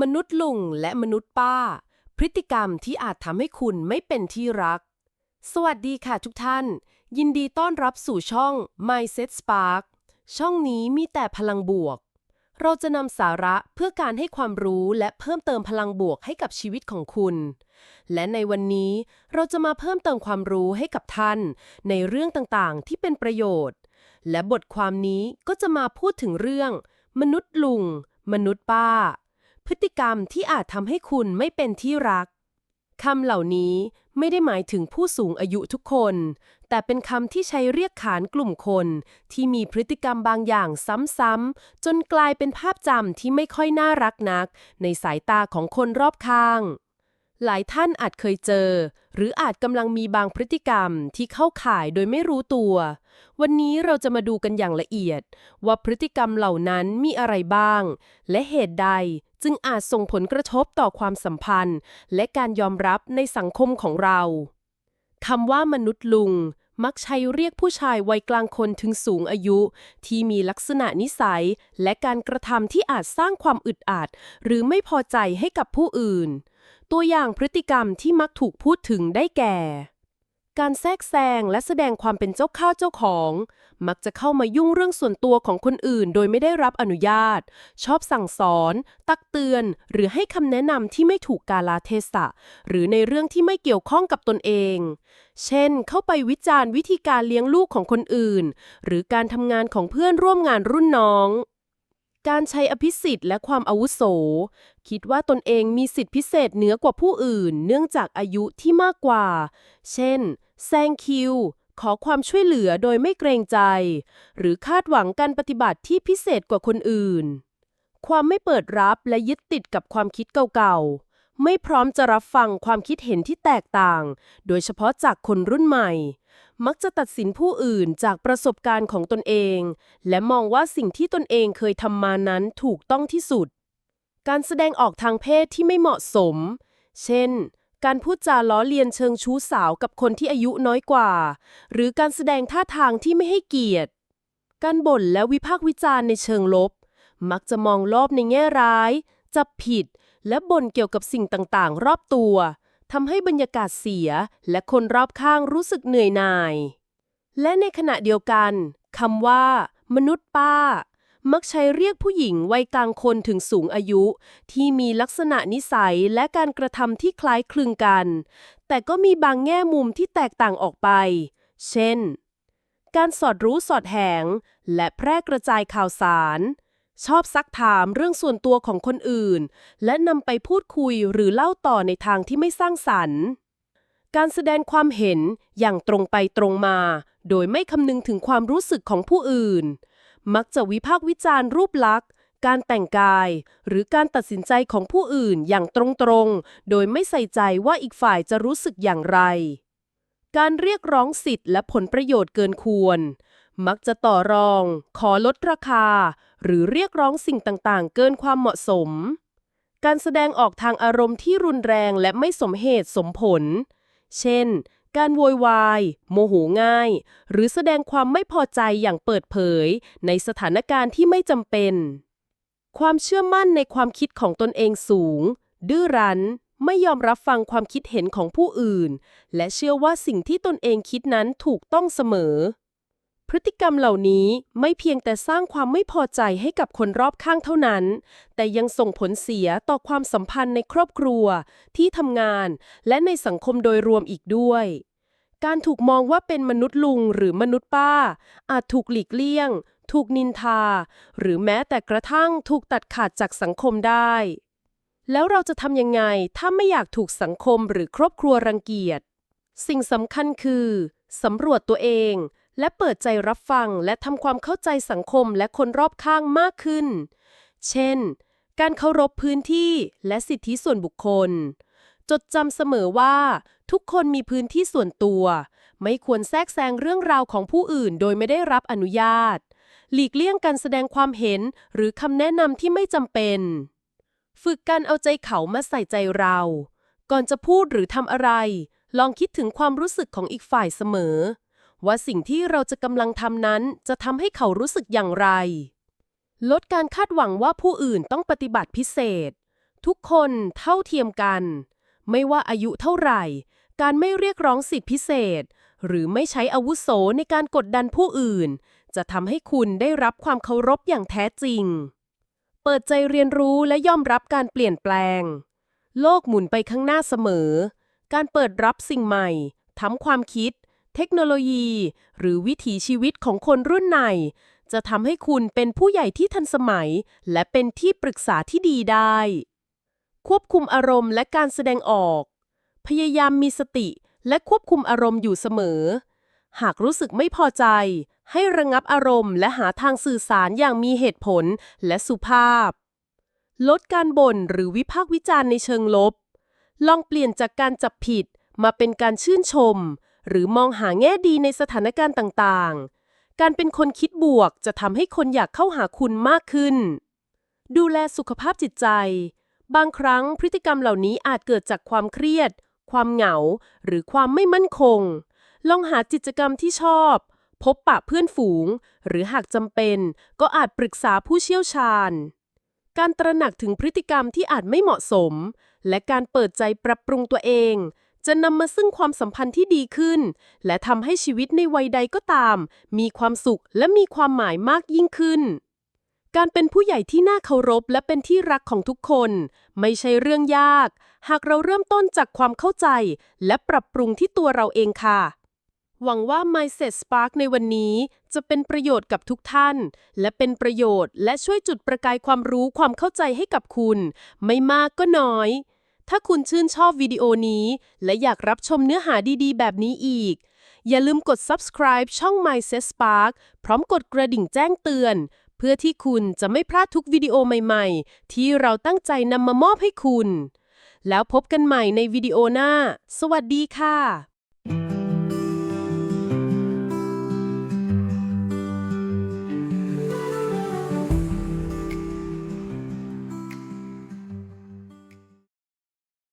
มนุษย์ลุงและมนุษย์ป้า พฤติกรรมที่อาจทำให้คุณไม่เป็นที่รัก สวัสดีค่ะทุกท่าน ยินดีต้อนรับสู่ช่อง Mindset Spark ช่องนี้มีแต่พลังบวก เราจะนำสาระเพื่อการให้ความรู้และเพิ่มเติมพลังบวกให้กับชีวิตของคุณ และในวันนี้เราจะมาเพิ่มเติมความรู้ให้กับท่าน ในเรื่องต่างๆ ที่เป็นประโยชน์ และบทความนี้ก็จะมาพูดถึงเรื่อง มนุษย์ลุง มนุษย์ป้า พฤติกรรมที่อาจทำให้คุณไม่เป็นที่รักคำเหล่านี้ไม่ได้หมายถึงผู้สูงอายุทุกคน แต่เป็นคำที่ใช้เรียกขานกลุ่มคน ที่มีพฤติกรรมบางอย่างซ้ำๆจนกลายเป็นภาพจำที่ไม่ค่อยน่ารักนัก ในสายตาของคนรอบข้าง หลายท่านอาจเคยเจอ หรืออาจกำลังมีบางพฤติกรรมที่เข้าข่ายโดยไม่รู้ตัว วันนี้เราจะมาดูกันอย่างละเอียด ว่าพฤติกรรมเหล่านั้นมีอะไรบ้าง และเหตุใด จึงอาจส่งผลกระทบต่อความสัมพันธ์ และการยอมรับในสังคมของเราคำว่ามนุษย์ลุง มักใช้เรียกผู้ชายวัยกลางคนถึงสูงอายุ ที่มีลักษณะนิสัย และการกระทำที่อาจสร้างความอึดอัดหรือไม่พอใจให้กับผู้อื่น ตัวอย่างพฤติกรรมที่มักถูกพูดถึงได้แก่ การแทรกแซงและแสดงความเป็นเจ้าข้าวเจ้าของ มักจะเข้ามายุ่งเรื่องส่วนตัวของคนอื่น โดยไม่ได้รับอนุญาต ชอบสั่งสอน ตักเตือน หรือให้คำแนะนำที่ไม่ถูกกาลเทศะ หรือในเรื่องที่ไม่เกี่ยวข้องกับตนเอง เช่น เข้าไปวิจารณ์วิธีการเลี้ยงลูกของคนอื่น หรือการทำงานของเพื่อนร่วมงานรุ่นน้อง การใช้อภิสิทธิ์และความอาวุโส คิดว่าตนเองมีสิทธิพิเศษเหนือกว่าผู้อื่น เนื่องจากอายุที่มากกว่า เช่น แซงคิว ขอความช่วยเหลือโดยไม่เกรงใจ หรือคาดหวังการปฏิบัติที่พิเศษกว่าคนอื่น ความไม่เปิดรับและยึดติดกับความคิดเก่าๆ ไม่พร้อมจะรับฟังความคิดเห็นที่แตกต่าง โดยเฉพาะจากคนรุ่นใหม่ มักจะตัดสินผู้อื่นจากประสบการณ์ของตนเอง และมองว่าสิ่งที่ตนเองเคยทำมานั้นถูกต้องที่สุด การแสดงออกทางเพศที่ไม่เหมาะสม เช่น การพูดจาล้อเลียนเชิงชู้สาวกับคนที่อายุน้อยกว่า หรือการแสดงท่าทางที่ไม่ให้เกียรติ การบ่นและวิพากษ์วิจารณ์ในเชิงลบ มักจะมองโลกในแง่ร้าย จับผิด และบ่นเกี่ยวกับสิ่งต่างๆ รอบตัว ทำให้บรรยากาศเสียและคนรอบข้างรู้สึกเหนื่อยหน่าย และในขณะเดียวกันคำว่า มนุษย์ป้า มักใช้เรียกผู้หญิงวัยกลางคนถึงสูงอายุ ที่มีลักษณะนิสัยและการกระทำที่คล้ายคลึงกัน แต่ก็มีบางแง่มุมที่แตกต่างออกไป เช่น การสอดรู้สอดแหง และแพร่กระจายข่าวสาร ชอบซักถามเรื่องส่วนตัวของคนอื่น และนำไปพูดคุยหรือเล่าต่อในทางที่ไม่สร้างสรรค์ การแสดงความเห็นอย่างตรงไปตรงมา โดยไม่คำนึงถึงความรู้สึกของผู้อื่น มักจะวิพากษ์วิจารณ์รูปลักษณ์ การแต่งกาย หรือการตัดสินใจของผู้อื่นอย่างตรงๆ โดยไม่ใส่ใจว่าอีกฝ่ายจะรู้สึกอย่างไร การเรียกร้องสิทธิ์และผลประโยชน์เกินควร มักจะต่อรอง ขอลดราคา หรือเรียกร้องสิ่งต่างๆ เกินความเหมาะสม การแสดงออกทางอารมณ์ที่รุนแรงและไม่สมเหตุสมผล เช่น การโวยวาย โมโหง่าย หรือแสดงความไม่พอใจอย่างเปิดเผย ในสถานการณ์ที่ไม่จำเป็น ความเชื่อมั่นในความคิดของตนเองสูง ดื้อรั้นไม่ยอมรับฟังความคิดเห็นของผู้อื่น และเชื่อว่าสิ่งที่ตนเองคิดนั้นถูกต้องเสมอ พฤติกรรมเหล่านี้ไม่เพียงแต่สร้างความไม่พอใจให้กับคนรอบข้างเท่านั้น แต่ยังส่งผลเสียต่อความสัมพันธ์ในครอบครัว ที่ทำงาน และในสังคมโดยรวมอีกด้วย การถูกมองว่าเป็นมนุษย์ลุงหรือมนุษย์ป้า อาจถูกหลีกเลี่ยง ถูกนินทา หรือแม้แต่กระทั่งถูกตัดขาดจากสังคมได้ แล้วเราจะทำยังไงถ้าไม่อยากถูกสังคมหรือครอบครัวรังเกียจ สิ่งสำคัญคือสำรวจตัวเอง และเปิดใจรับฟังและทำความเข้าใจสังคมและคนรอบข้างมากขึ้น เช่น การเคารพพื้นที่และสิทธิส่วนบุคคล จดจำเสมอว่า ทุกคนมีพื้นที่ส่วนตัว ไม่ควรแทรกแซงเรื่องราวของผู้อื่นโดยไม่ได้รับอนุญาต หลีกเลี่ยงการแสดงความเห็นหรือคำแนะนำที่ไม่จำเป็น ฝึกการเอาใจเขามาใส่ใจเรา ก่อนจะพูดหรือทำอะไร ลองคิดถึงความรู้สึกของอีกฝ่ายเสมอ ว่าสิ่งที่เราจะกำลังทำนั้นจะทำให้เขารู้สึกอย่างไร ลดการคาดหวังว่าผู้อื่นต้องปฏิบัติพิเศษ ทุกคนเท่าเทียมกัน ไม่ว่าอายุเท่าไหร่ การไม่เรียกร้องสิทธิพิเศษ หรือไม่ใช้อาวุโสในการกดดันผู้อื่น จะทำให้คุณได้รับความเคารพอย่างแท้จริง เปิดใจเรียนรู้และยอมรับการเปลี่ยนแปลง โลกหมุนไปข้างหน้าเสมอ การเปิดรับสิ่งใหม่ทำความคิด เทคโนโลยี หรือวิถีชีวิตของคนรุ่นใหม่จะทำให้คุณเป็นผู้ใหญ่ที่ทันสมัย และเป็นที่ปรึกษาที่ดีได้ ควบคุมอารมณ์และการแสดงออก พยายามมีสติและควบคุมอารมณ์อยู่เสมอ หากรู้สึกไม่พอใจ ให้ระงับอารมณ์และหาทางสื่อสารอย่างมีเหตุผลและสุภาพ ลดการบ่นหรือวิพากษ์วิจารณ์ในเชิงลบ ลองเปลี่ยนจากการจับผิดมาเป็นการชื่นชม หรือมองหาแง่ดีในสถานการณ์ต่างๆ การเป็นคนคิดบวกจะทำให้คนอยากเข้าหาคุณมากขึ้น ดูแลสุขภาพจิตใจ บางครั้งพฤติกรรมเหล่านี้อาจเกิดจากความเครียด ความเหงา หรือความไม่มั่นคง ลองหากิจกรรมที่ชอบ พบปะเพื่อนฝูง หรือหากจำเป็น ก็อาจปรึกษาผู้เชี่ยวชาญ การตระหนักถึงพฤติกรรมที่อาจไม่เหมาะสม และการเปิดใจปรับปรุงตัวเอง จะนำมาซึ่งความสัมพันธ์ที่ดีขึ้น และทำให้ชีวิตในวัยใดก็ตาม มีความสุขและมีความหมายมากยิ่งขึ้น การเป็นผู้ใหญ่ที่น่าเคารพและเป็นที่รักของทุกคน ไม่ใช่เรื่องยาก หากเราเริ่มต้นจากความเข้าใจ และปรับปรุงที่ตัวเราเองค่ะ หวังว่า Mindset Spark ในวันนี้จะเป็นประโยชน์กับทุกท่าน และเป็นประโยชน์และช่วยจุดประกายความรู้ความเข้าใจให้กับคุณ ไม่มากก็น้อย ถ้าคุณชื่นชอบวิดีโอนี้ และอยากรับชมเนื้อหาดีๆ แบบนี้อีก อย่าลืมกด subscribe ช่อง Mysetspark พร้อมกดกระดิ่งแจ้งเตือน เพื่อที่คุณจะไม่พลาดทุกวิดีโอใหม่ๆ ที่เราตั้งใจนำมามอบให้คุณ แล้วพบกันใหม่ในวิดีโอหน้า สวัสดีค่ะ